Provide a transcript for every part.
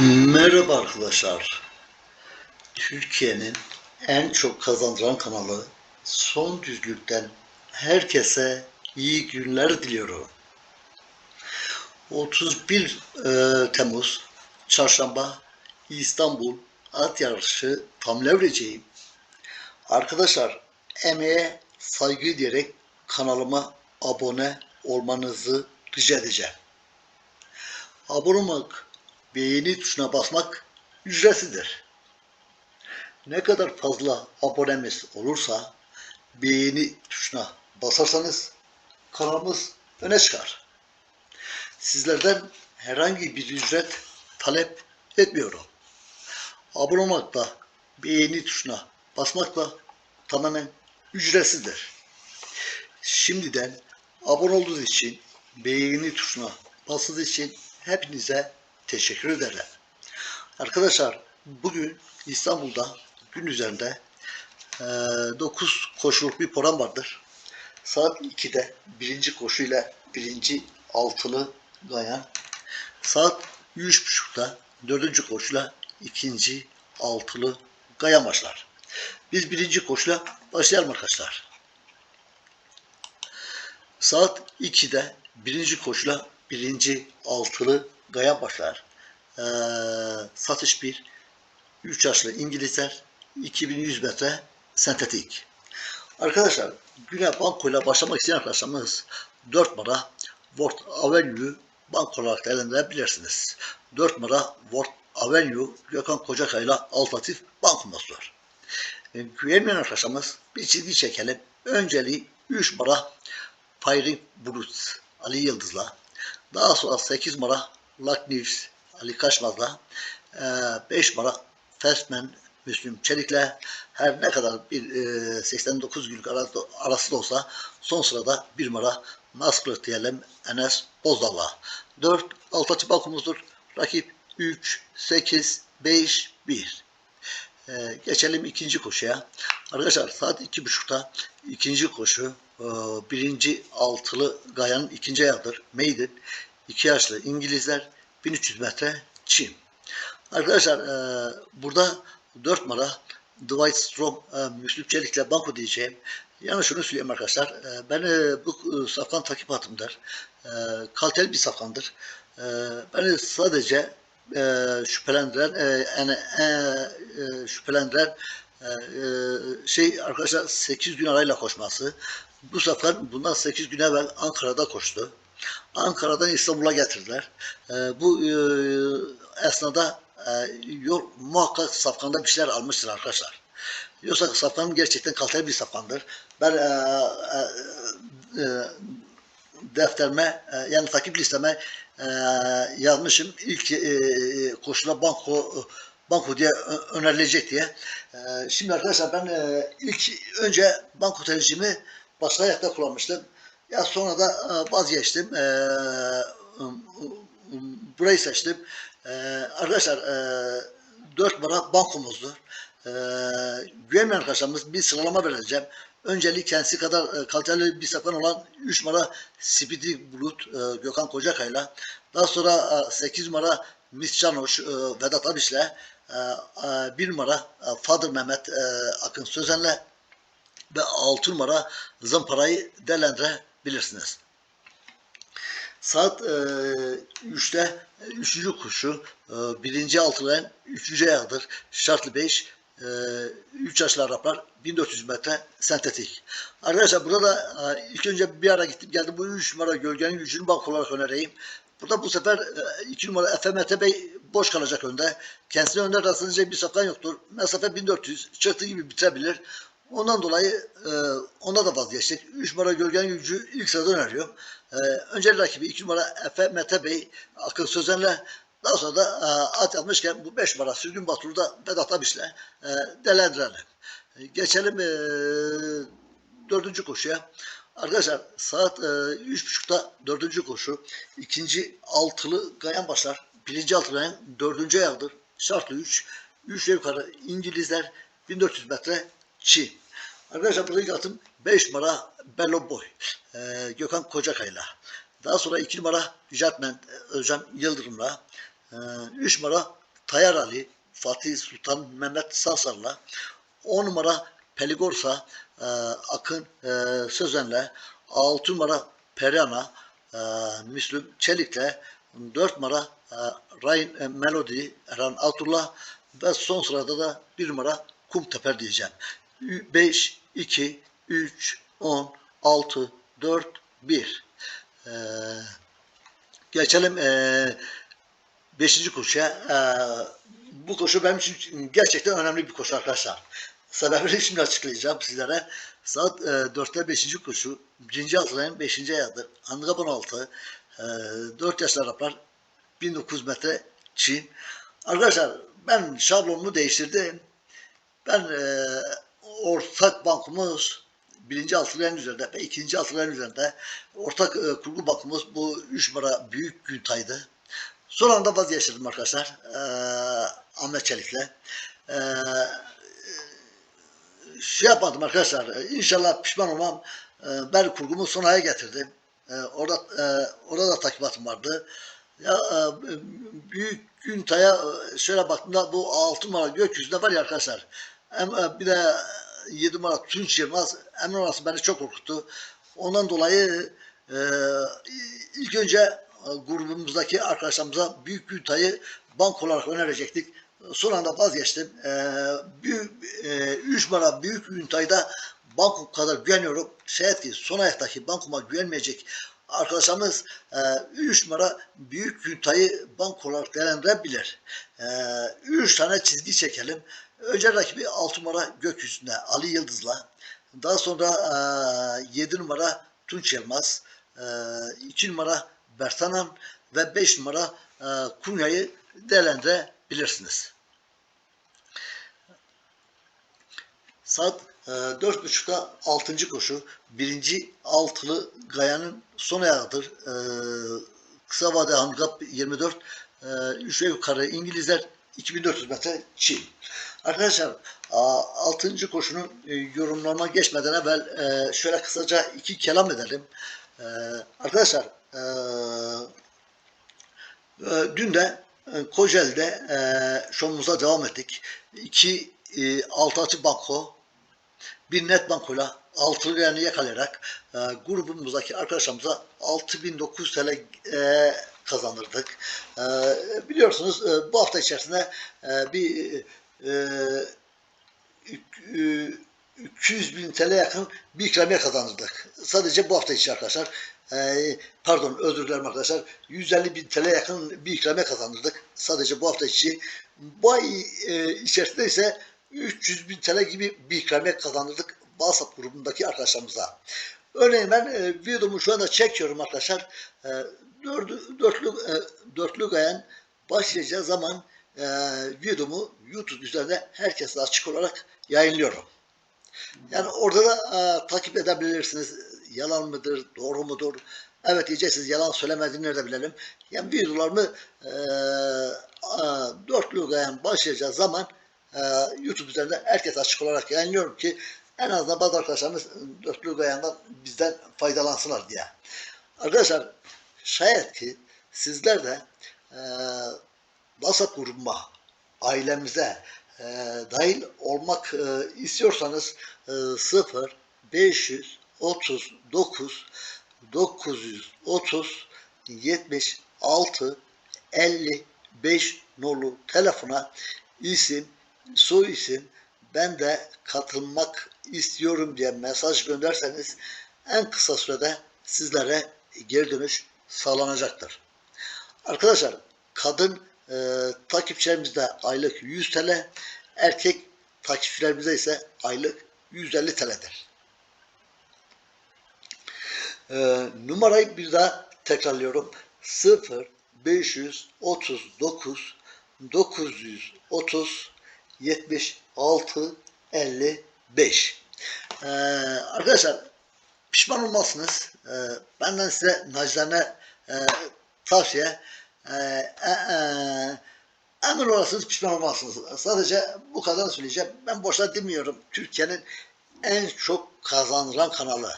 Merhaba arkadaşlar. Türkiye'nin en çok kazandıran kanalı Son Düzlük'ten herkese iyi günler diliyorum. 31 e, Temmuz Çarşamba İstanbul at yarışı tam levreceğim. Arkadaşlar emeğe saygı diyerek kanalıma abone olmanızı rica edeceğim. Abone olmak, beğeni tuşuna basmak ücretsizdir. Ne kadar fazla abonemiz olursa beğeni tuşuna basarsanız kanalımız öne çıkar. Sizlerden herhangi bir ücret talep etmiyorum. Abone olmakla, beğeni tuşuna basmakla tamamen ücretsizdir. Şimdiden abone olduğunuz için, beğeni tuşuna bastığınız için hepinize teşekkür ederim. Arkadaşlar bugün İstanbul'da gün üzerinde 9 koşuluk bir program vardır. Saat 2'de birinci koşuyla birinci altılı gayan. Saat 3.30'da dördüncü koşuyla ikinci altılı gayan başlar. Biz birinci koşuyla başlayalım arkadaşlar. Saat 2'de birinci koşuyla birinci altılı gaya başlar. Ee, satış 1. 3 yaşlı İngilizler 2100 metre sentetik. Arkadaşlar güne bankoyla başlamak isteyen arkadaşlarımız 4 numara Ward Avenue banko olarak değerlendirebilirsiniz. 4 numara Ward Avenue Gökhan Kocakay'la alternatif bankomuzdur. E, güvenmeyen arkadaşlarımız bir çizgi çekelim. Önceliği 3 numara Firing Brut Ali Yıldız'la daha sonra 8 numara Luck News Ali Kaçmaz'la 5 numara Festman Müslüm Çelik'le her ne kadar bir e, 89 günlük arası, da olsa son sırada 1 numara Naskır diyelim Enes Bozdağ'la. 4 alt açı. Rakip 3, 8, 5, 1. Ee, geçelim ikinci koşuya. Arkadaşlar saat iki buçukta ikinci koşu e, birinci altılı gayanın ikinci ayağıdır. Maiden. iki yaşlı İngilizler 1300 metre çim. Arkadaşlar e, burada 4 numara Dwight Strom e, Müslüm Çelik'le banko diyeceğim. Yani şunu söyleyeyim arkadaşlar. E, ben e, bu safkan takip hatımdır. E, kaliteli bir safkandır. E, beni sadece e, şüphelendiren e, yani e, e, şüphelendiren e, e, şey arkadaşlar 8 gün arayla koşması. Bu sefer bundan 8 gün evvel Ankara'da koştu. Ankara'dan İstanbul'a getirdiler. E, bu e, esnada e, yol, muhakkak safkanda bir şeyler almıştır arkadaşlar. Yoksa safkan gerçekten kaliteli bir safkandır. Ben e, e, e, defterime e, yani takip listeme e, yazmışım. İlk e, koşula banko banko diye önerilecek diye. E, şimdi arkadaşlar ben e, ilk önce banko tercihimi başka ayakta kullanmıştım. Ya sonra da e, vazgeçtim. E, burayı seçtim. E, arkadaşlar e, 4 numara bankomuzdur. Güvenmeyen arkadaşlarımız bir sıralama vereceğim. Önceliği kendisi kadar kaliteli bir safkan olan 3 numara Speedy Bulut Gökhan Kocakay'la daha sonra e, 8 numara Miss Canoş Vedat Abiş'le e, e, 1 numara Fadır Mehmet Akın Sözen'le ve 6 numara Zımpara'yı değerlendirebilirsiniz. Saat e, 3'te 3. kuşu e, birinci altılayan 3. ayağıdır. Şartlı 5 e, 3 yaşlı Araplar 1400 metre sentetik. Arkadaşlar burada da e, ilk önce bir ara gittim geldim bu 3 numara gölgenin gücünü bank olarak önereyim. Burada bu sefer 2 numara Efe Mete Bey boş kalacak önde. Kendisine önde rastlanacak bir safkan yoktur. Mesafe 1400 çıktığı gibi bitirebilir. Ondan dolayı e, ona da vazgeçtik. 3 numara gölgenin gücü ilk sırada öneriyorum. E, önceli rakibi 2 numara Efe Mete Bey Akın Sözen'le daha sonra da e, at yapmışken bu 5 numara Sürgün Batur'da Vedat Abiş'le e, değerlendirelim. E, geçelim e, dördüncü koşuya. Arkadaşlar saat e, üç buçukta dördüncü koşu. ikinci altılı gayan başlar. Birinci altılı gayan dördüncü ayağıdır. Şartlı 3. 3 yukarı İngilizler 1400 metre çi. Arkadaşlar buradaki atım 5 numara Bello Boy. E, Gökhan Kocakay'la. Daha sonra 2 numara Jatman Özcan Yıldırım'la. 3 numara Tayyar Ali, Fatih Sultan Mehmet Sansar'la 10 numara Peligorsa e, Akın e, Sözen'le 6 numara Periana e, Müslüm Çelik'le 4 numara e, Rain e, Melody Erhan Altullah ve son sırada da 1 numara Kumteper diyeceğim. 5, 2, 3, 10, 6, 4, 1. Ee, geçelim ee, 5. koşuya. Ee, bu koşu benim için gerçekten önemli bir koşu arkadaşlar. Sebebini şimdi açıklayacağım sizlere. Saat e, 4'te 5. koşu. 1. Haziran 5. ayadır. Handikap 16. E, 4 yaşlı Araplar 1900 metre Çin. Arkadaşlar ben şablonumu değiştirdim. Ben e, ortak bankumuz birinci altıların üzerinde ve ikinci altıların üzerinde ortak e, kurgu bankumuz bu üç numara büyük Güntay'dı. Son anda vazgeçirdim arkadaşlar. E, Ahmet Çelik'le. E, şey yapmadım arkadaşlar. İnşallah pişman olmam. E, ben kurgumu son aya getirdim. E, orada e, orada da takibatım vardı. Ya e, büyük Güntay'a e, şöyle baktığımda bu altı numara gökyüzünde var ya arkadaşlar. Hem, e, bir de 7 numara Tunç Yılmaz emin orası beni çok korkuttu. Ondan dolayı e, ilk önce e, grubumuzdaki arkadaşlarımıza büyük Güntay'ı bank olarak önerecektik. Son anda vazgeçtim. E, büyük, e, 3 numara büyük Güntay'da banko kadar güveniyorum. Şayet ki son ayaktaki bankoma güvenmeyecek arkadaşlarımız 3 numara büyük Güntay'ı bank olarak değerlendirebilir. 3 tane çizgi çekelim. Önce rakibi 6 numara gökyüzünde Ali Yıldız'la. Daha sonra 7 numara Tunç Yılmaz. 2 numara Bertanan ve 5 numara e, Kunya'yı değerlendirebilirsiniz. Saat e, 4.30'da 6. koşu. Birinci altılı Gaya'nın son ayağıdır. E, kısa vade handikap 24. E, 3 ve yukarı İngilizler 2400 metre Çin. Arkadaşlar 6. koşunun e, yorumlarına geçmeden evvel e, şöyle kısaca iki kelam edelim. E, arkadaşlar e, dün de Kocaeli'de şovumuza devam ettik. İki altı açı banko bir net bankoyla altılı yani yakalayarak grubumuzdaki arkadaşlarımıza 6900 TL kazanırdık. biliyorsunuz bu hafta içerisinde bir 200 bin TL yakın bir ikramiye kazanırdık. Sadece bu hafta içi arkadaşlar. pardon özür dilerim arkadaşlar. 150 bin TL yakın bir ikramiye kazanırdık. Sadece bu hafta içi. Bu ay içerisinde ise 300 bin TL gibi bir ikramiye kazanırdık WhatsApp grubundaki arkadaşlarımıza. Örneğin ben e, videomu şu anda çekiyorum arkadaşlar. E, dördü, dörtlü, e, dörtlü gayen başlayacağı zaman e, videomu YouTube üzerinde herkese açık olarak yayınlıyorum. Yani orada da e, takip edebilirsiniz. Yalan mıdır, doğru mudur? Evet diyeceksiniz yalan söylemediğini nerede bilelim. Yani videolarımı e, e, dörtlü gayen başlayacağı zaman e, YouTube üzerinde herkes açık olarak yayınlıyorum ki en azından bazı arkadaşlarımız dörtlü gayandan bizden faydalansınlar diye. Arkadaşlar şayet ki sizler de e, WhatsApp grubuma, ailemize e, dahil olmak e, istiyorsanız e, 0 539 930 76 55 nolu telefona isim, soy isim, ben de katılmak istiyorum diye mesaj gönderseniz en kısa sürede sizlere geri dönüş sağlanacaktır. Arkadaşlar kadın e, takipçilerimizde aylık 100 TL, erkek takipçilerimizde ise aylık 150 TL'dir. E, numarayı bir daha tekrarlıyorum. 0 539 930 76 55 ee, arkadaşlar pişman olmazsınız. Ee, benden size nacizane e, tavsiye e, e, e, emin olasınız pişman olmazsınız. Sadece bu kadar söyleyeceğim. Ben boşuna demiyorum. Türkiye'nin en çok kazanılan kanalı.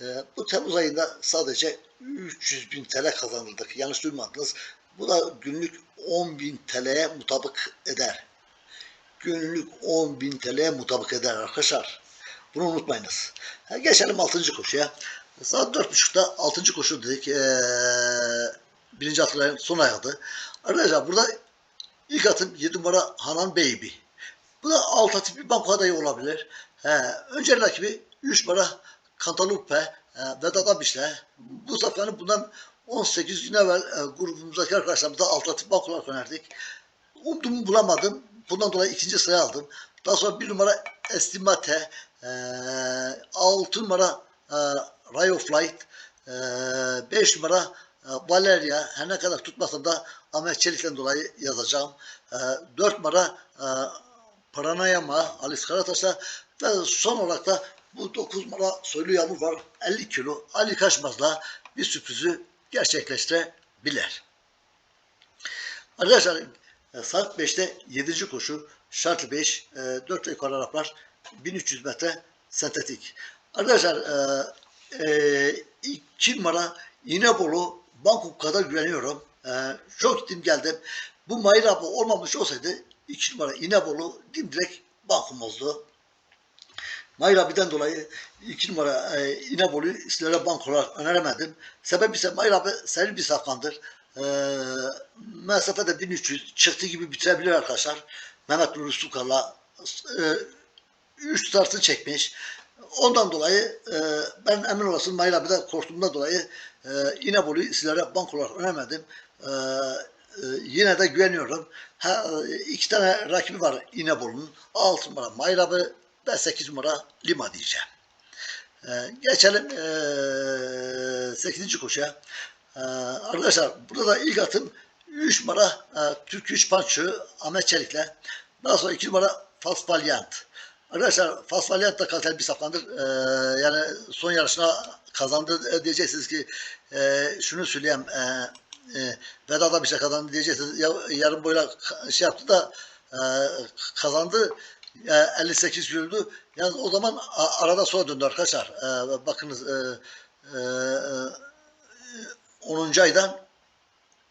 E, bu Temmuz ayında sadece 300 bin TL kazanırdık. Yanlış duymadınız. Bu da günlük 10.000 TL'ye mutabık eder. Günlük 10.000 TL'ye mutabık eder arkadaşlar. Bunu unutmayınız. Ha, geçelim 6. koşuya. Saat 4.30'da 6. koşu dedik. Ee, birinci hatırlayan son ayağı. Arkadaşlar burada ilk atım 7 numara Hanan Baby. Bu da alternatif bir banko adayı olabilir. He, önce rakibi 3 numara Cantaloupe e, Vedat Abiş'le. Bu sefer bundan 18 gün evvel e, grubumuzdaki arkadaşlarımızla alternatif bankolar önerdik. Umduğumu bulamadım. Bundan dolayı ikinci sıraya aldım. Daha sonra bir numara Estimate, e, 6 numara e, Ray of Light, 5 numara e, Valeria. Her ne kadar tutmasam da Ahmet Çelik'ten dolayı yazacağım. E, 4 numara e, Paranayama, Alice Karataş'a ve son olarak da bu 9 numara Soylu Yağmur var. 50 kilo Ali Kaçmaz'la bir sürprizi gerçekleştirebilir. Arkadaşlar e, saat 5'te 7. koşu şartlı 5 e, 4 yukarı Araplar 1300 metre sentetik. Arkadaşlar e, e, 2 numara İnebolu Bangkok kadar güveniyorum. E, çok gittim geldim. Bu Mayır abla olmamış olsaydı 2 numara İnebolu dimdirek Bangkok'umuzdu. Mayır abiden dolayı 2 numara e, İnebolu'yu sizlere bankolar öneremedim. Sebebi ise Mayır abi seri bir safkandır. E, mesafe de 1300 çıktı gibi bitirebilir arkadaşlar. Mehmet Nuri Sukar'la 3 startı çekmiş. Ondan dolayı e, ben emin olasın Mayır abiden korktuğumdan dolayı e, İnebolu'yu sizlere bankolar önermedim. E, e, yine de güveniyorum. Ha, e, iki tane rakibi var İnebolu'nun. 6 numara Mayır abi ve 8 numara Lima diyeceğim. Ee, geçelim ee, 8. koşuya. Ee, arkadaşlar burada da ilk atım 3 numara e, Türk 3 Pançı Ahmet Çelik'le. Daha sonra 2 numara Fast Valiant. Arkadaşlar Fast Valiant da kaliteli bir safkandır. Ee, yani son yarışına kazandı diyeceksiniz ki e, şunu söyleyeyim e, e, Vedat'a bir şey kazandı diyeceksiniz. Ya, yarım boyla ka- şey yaptı da e, kazandı. E, 58 kiloydu. Yalnız o zaman arada sola döndü arkadaşlar. E, bakınız e, e, 10. aydan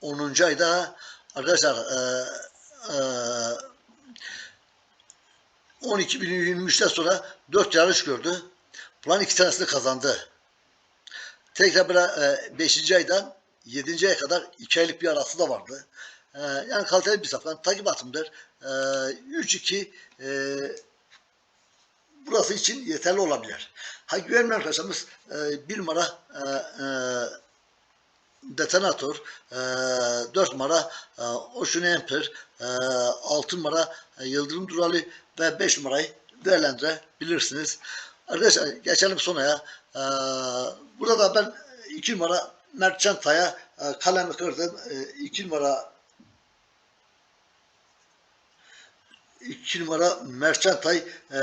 10. ayda arkadaşlar e, e, 12.023'ten sonra 4 yarış gördü. Bunların iki tanesini kazandı. Tekrar böyle 5. aydan 7. aya kadar 2 aylık bir arası da vardı. E, yani kaliteli bir safkan. Takip atımdır. E, 3-2 e, burası için yeterli olabilir. Ha güvenli arkadaşlarımız e, numara e, e, detonatör, e, 4 numara e, Ocean Emper, e, 6 numara e, Yıldırım Durali ve 5 numarayı değerlendirebilirsiniz. Arkadaşlar geçelim sonraya. E, burada da ben 2 numara Mert Çanta'ya e, kalemi kırdım. 2 numara 2 numara Merchantay e,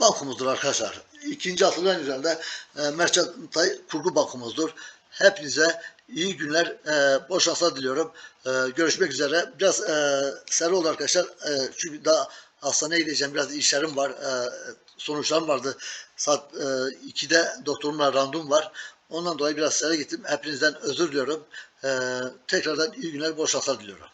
bankumuzdur arkadaşlar. İkinci hatırlayan üzerinde e, Merchantay kurgu bankumuzdur. Hepinize iyi günler, e, bol şanslar diliyorum. E, görüşmek üzere. Biraz e, seri oldu arkadaşlar. E, çünkü daha hastaneye gideceğim. Biraz işlerim var. E, sonuçlarım vardı. Saat e, 2'de doktorumla randevum var. Ondan dolayı biraz seri gittim. Hepinizden özür diliyorum. E, tekrardan iyi günler, bol şanslar diliyorum.